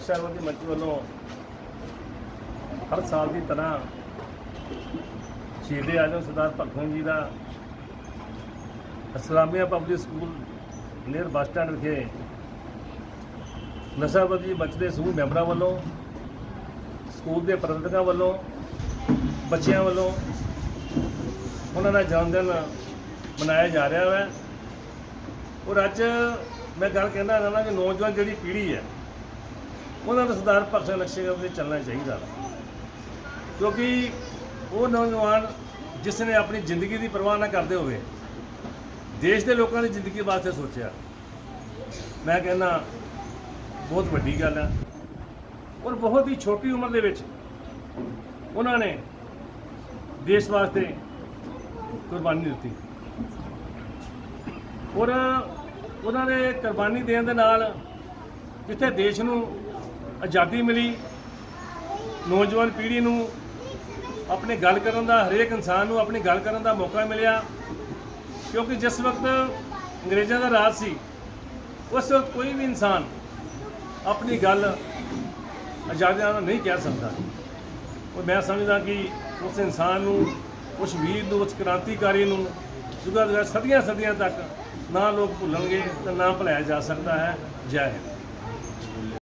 ਨਸ਼ਾ ਵਿਰੋਧੀ ਮੰਚ ਵੱਲੋਂ ਹਰ ਸਾਲ ਦੀ ਤਰ੍ਹਾਂ ਸ਼ਹੀਦੇ ਆਜ਼ਮ ਸਰਦਾਰ ਭਗਤ ਸਿੰਘ ਜੀ ਦਾ Islamia public school near bus stand ਵਿਖੇ ਨਸ਼ਾ ਵਿਰੋਧੀ ਮੰਚ ਦੇ ਸਮੂਹ ਮੈਂਬਰਾਂ ਵੱਲੋਂ, ਸਕੂਲ ਦੇ ਪ੍ਰਬੰਧਕਾਂ ਵੱਲੋਂ, ਬੱਚਿਆਂ ਵੱਲੋਂ ਉਹਨਾਂ ਦਾ ਜਨਮ ਦਿਨ ਮਨਾਇਆ ਜਾ ਰਿਹਾ ਹੈ। ਔਰ ਅੱਜ ਮੈਂ ਗੱਲ ਕਹਿਣਾ ਚਾਹੁੰਦਾ ਕਿ ਨੌਜਵਾਨ ਜਿਹੜੀ ਪੀੜ੍ਹੀ ਹੈ ਉਹਨਾਂ ਦਾ ਸਰਦਾਰ ਭਗਤ ਸਿੰਘ ਨਕਸ਼ੇ ਦੇ ਚੱਲਣਾ ਚਾਹੀਦਾ। ਕਿਉਂਕਿ ਉਹ ਨੌਜਵਾਨ ਜਿਸ ਨੇ ਆਪਣੀ ਜ਼ਿੰਦਗੀ ਦੀ ਪਰਵਾਹ ਨਾ ਕਰਦੇ ਹੋਵੇ, ਦੇਸ਼ ਦੇ ਲੋਕਾਂ ਦੀ ਜ਼ਿੰਦਗੀ ਵਾਸਤੇ ਸੋਚਿਆ। ਮੈਂ ਕਹਿੰਦਾ, ਬਹੁਤ ਵੱਡੀ ਗੱਲ ਹੈ ਔਰ ਬਹੁਤ ਹੀ ਛੋਟੀ ਉਮਰ ਦੇ ਵਿੱਚ ਉਹਨਾਂ ਨੇ ਦੇਸ਼ ਵਾਸਤੇ ਕੁਰਬਾਨੀ ਦਿੱਤੀ। ਔਰ ਉਹਨਾਂ ਨੇ ਕੁਰਬਾਨੀ ਦੇਣ ਦੇ ਨਾਲ ਜਿੱਥੇ ਦੇਸ਼ ਨੂੰ ਆਜ਼ਾਦੀ ਮਿਲੀ। ਨੌਜਵਾਨ ਪੀੜ੍ਹੀ ਨੂੰ ਆਪਣੀ ਗੱਲ ਕਰਨ ਦਾ, ਹਰੇਕ ਇਨਸਾਨ ਨੂੰ ਆਪਣੀ ਗੱਲ ਕਰਨ ਦਾ ਮੌਕਾ ਮਿਲਿਆ। ਕਿਉਂਕਿ ਜਿਸ ਵਕਤ ਅੰਗਰੇਜ਼ਾਂ ਦਾ ਰਾਜ ਸੀ, ਉਸ ਵਕਤ ਕੋਈ ਵੀ ਇਨਸਾਨ ਆਪਣੀ ਗੱਲ ਆਜ਼ਾਦੀ ਨਾਲ ਨਹੀਂ ਕਹਿ ਸਕਦਾ। ਔਰ ਮੈਂ ਸਮਝਦਾ ਕਿ ਉਸ ਇਨਸਾਨ ਨੂੰ, ਉਸ ਵੀਰ ਨੂੰ, ਉਸ ਕ੍ਰਾਂਤੀਕਾਰੀ ਨੂੰ ਜੁਗਾ ਜੁਗਾ ਸਦੀਆਂ ਸਦੀਆਂ ਤੱਕ ਨਾ ਲੋਕ ਭੁੱਲਣਗੇ ਤੇ ਨਾ ਭੁਲਾਇਆ ਜਾ ਸਕਦਾ ਹੈ। ਜੈ ਹਿੰਦ।